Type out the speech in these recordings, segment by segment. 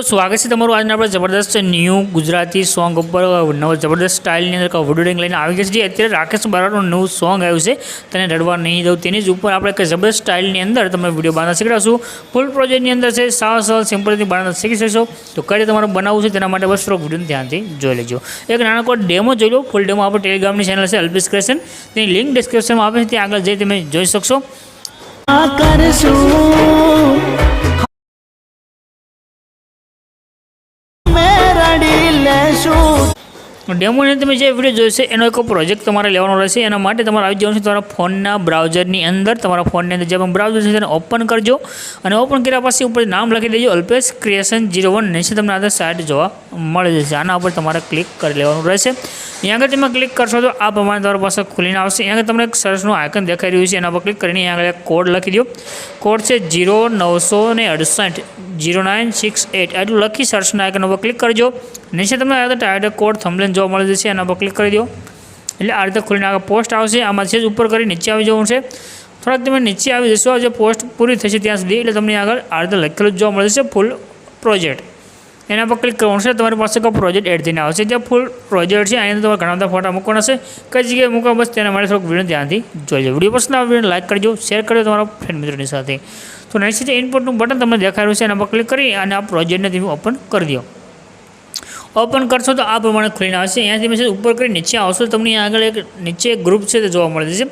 સ્વાગત છે તમારું આજના આપણે જબરદસ્ત ન્યૂ ગુજરાતી સોંગ ઉપર નવો જબરદસ્ત સ્ટાઇલની અંદર વડોડિંગ લઈને આવી ગયા છે. જે અત્યારે રાકેશ બારાનું નવું સોંગ આવ્યું છે, તેને રડવા નહીં દઉં તેની જ ઉપર આપણે એક જબરદસ્ત સ્ટાઇલની અંદર તમે વીડિયો બનાવતા શીખડાશું. ફૂલ પ્રોજેક્ટની અંદર છે, સાવ સરળ સિમ્પલથી બનાવતા શીખી શકશો તો કઈ રીતે તમારે બનાવવું છે તેના માટે બસ થોડોક વીડિયો ધ્યાનથી જોઈ લેજો. એક નાનકો ડેમો જોઈ લો. ફૂલ ડેમો આપણે ટેલિગ્રામની ચેનલ છે અલ્પિસ ક્રેશન તેની લિંક ડિસ્ક્રિપ્શનમાં આપે છે, ત્યાં આગળ જઈ તમે જોઈ શકશો. કરશું ડેમોની તમે જે વીડિયો જોઈશે, એનો એક પ્રોજેક્ટ તમારે લેવાનો રહેશે. એના માટે તમારે આવી જવાનું છે તમારા ફોનના બ્રાઉઝરની અંદર. તમારા ફોનની અંદર જે પણ બ્રાઉઝર છે તેને ઓપન કરજો. અને ઓપન કર્યા પછી ઉપર નામ લખી દેજો, અલ્પેશ ક્રિએશન જીરો વન નીચે તમને આધાર સાઇટ જોવા મળી જશે. આના ઉપર તમારે ક્લિક કરી લેવાનું રહેશે. અહીંયા આગળ તમે ક્લિક કરશો તો આ પ્રમાણે તમારા પાસે ખુલીને આવશે. અહીંયા આગળ તમને એક સરસનું આઇકન દેખાઈ રહ્યું છે. એના પર ક્લિક કરીને અહીંયા આગળ કોડ લખી દો કોડ છે જીરો નવસો ને અડસઠ. જીરો નાઇન સિક્સ એટ એટલું લખી સર્ચના આઇકન ઉપર ક્લિક કરજો. નીચે તમને આ ટાઈટ કોડ થંબલેન જોવા મળી જશે, એના પર ક્લિક કરી દો. એટલે આ રીતે ખોલીને આગળ પોસ્ટ આવશે. આમાં છે જ ઉપર કરી નીચે આવી જવું છે. થોડાક તમે નીચે આવી જશો જે પોસ્ટ પૂરી થશે ત્યાં સુધી. એટલે તમને આગળ આ રીતે લખેલું જોવા મળે છે ફૂલ પ્રોજેક્ટ એના પર ક્લિક કરવાનું છે. તમારી પાસે કોઈ પ્રોજેક્ટ એડ થઈને આવશે. જે ફૂલ પ્રોજેક્ટ છે. એની અંદર તમારે ઘણા બધા ફોટા મૂકવાના છે. કઈ જગ્યાએ મૂકવા બસ તેના માટે થોડુંક વીડિયો ધ્યાનથી જોઈજો વીડિયો પસંદ આવે વીડિયો લાઈક કરજો. શેર કરજો તમારા ફ્રેન્ડ મિત્રોની સાથે. તો નીચે છે ઇનપુટનું બટન તમને દેખાયું છે. એના પર ક્લિક કરી અને આ પ્રોજેક્ટને તમે ઓપન કરી દો. ઓપન કરશો તો આ પ્રમાણે ખુલીને આવશે. અહીંયાથી મેસેજ ઉપર કરી નીચે આવશો તમને આગળ એક નીચે ગ્રુપ છે તે જોવા મળે છે.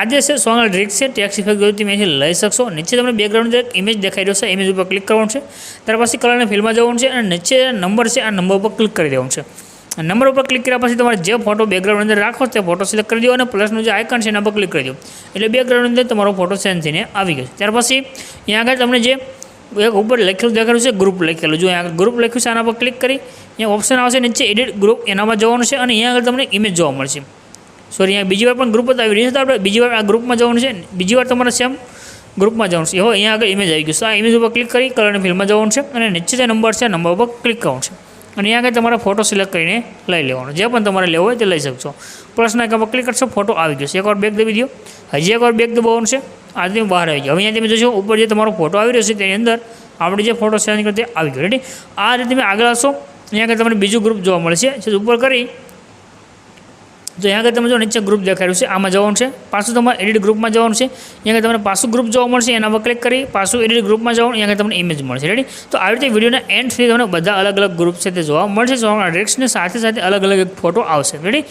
આજે છે સોંગ ડ્રિક છે ટેક્સ ઇફેક્ટ જોઈ તમે અહીંથી લઈ શકશો. નીચે તમને બેકગ્રાઉન્ડ એક ઇમેજ દેખાઈ રહ્યો છે ઇમેજ ઉપર ક્લિક કરવાનું છે. ત્યાર પછી કલરને ફિલ્મમાં જવાનું છે અને નીચે નંબર છે આ નંબર ઉપર ક્લિક કરી દેવાનું છે. નંબર ઉપર ક્લિક કર્યા પછી તમારે જે ફોટો બેકગ્રાઉન્ડ અંદર રાખો તે ફોટો સિલેક્ટ કરી દો અને પ્લસનું જે આઇકન છે એના પર ક્લિક કરી દો. એટલે બેકગ્રાઉન્ડ અંદર તમારો ફોટો સેન્ડ થઈને આવી ગયો ત્યાર પછી અહીંયા આગળ તમને જે એક ઉપર લખેલું દેખાડ્યું છે ગ્રુપ લખેલું. જો અહીંયા ગ્રુપ લખ્યું છે, આના પર ક્લિક કરી, અહીંયા ઓપ્શન આવશે, નીચે એડિટ ગ્રુપ એનામાં જવાનું છે અને અહીંયા આગળ તમને ઇમેજ જોવા મળશે. સોરી અહીંયા બીજી વાર પણ ગ્રુપ જ આવી રહ્યું છે, તો આપણે બીજી વાર આ ગ્રુપમાં જવાનું છે. બીજી વાર તમારે સેમ ગ્રુપમાં જવાનું છે. એવો અહીંયા આગળ ઇમેજ આવી ગયું છે. આ ઇમેજ ઉપર ક્લિક કરી કલરની ફિલ્મમાં જવાનું છે અને નીચે જે નંબર છે નંબર ઉપર ક્લિક કરવાનું છે. અને અહીંયા આગળ તમારે ફોટો સિલેક્ટ કરીને લઈ લેવાનો. જે પણ તમારે લેવો હોય તે લઈ શકશો. પ્લસના આઇકન પર ક્લિક કરશો ફોટો આવી ગયો એકવાર બેક દબી દો હજી એકવાર બેક દબાવવાનું છે. આ તમે બહાર આવી ગયો હવે અહીંયા તમે જોશો ઉપર જે તમારો ફોટો આવી રહ્યો છે તેની અંદર આપણે જે ફોટો સેન્ડ કર્યો તે આવી ગયો. રેડી આ રીતે તમે આગળ આવશો. અહીંયા આગળ તમને બીજું ગ્રુપ જોવા મળશે ઉપર કરી તો અહીંયા આગળ તમે જો નીચે ગ્રુપ દેખાડ્યું છે, આમાં જવાનું છે. પાછું તમારે એડિટ ગ્રુપમાં જવાનું છે. અહીંયા તમને પાછું ગ્રુપ જોવા મળશે, એના પર ક્લિક કરી, પાછું એડિટ ગ્રુપમાં જવાનું, અહીંયા તમને ઇમેજ મળશે. રેડી તો આવી રીતે વિડીયોના એન્ડ સુધી તમને બધા અલગ અલગ ગ્રુપ છે તે જોવા મળશે. જોવા ડ્રેક્સની સાથે સાથે અલગ અલગ એક ફોટો આવશે. રેડી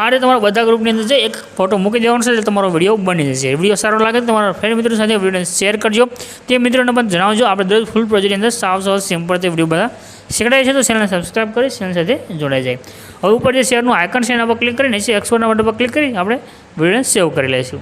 આ રીતે તમારા બધા ગ્રુપની અંદર જે એક ફોટો મૂકી દેવાનો છે, એટલે તમારો વીડિયો બની જશે. વીડિયો સારો લાગે તો તમારા ફ્રેન્ડ મિત્રો સાથે વિડીયોને શેર કરજો. તે મિત્રોને પણ જણાવજો, આપણે દરેક ફૂલ પ્રોજેક્ટની અંદર સાવ સાવ સિમ્પલ તે વીડિયો બધા શીખડાય છે તો ચેનલને સબસ્ક્રાઈબ કરી ચેનલ સાથે જોડાઈ જાય. હવે ઉપર જે શેરનું આઇકન છે એના પર ક્લિક કરીને એક્સપોર્ટના બટન પર ક્લિક કરી, આપણે વિડીયોને સેવ કરી લઈશું.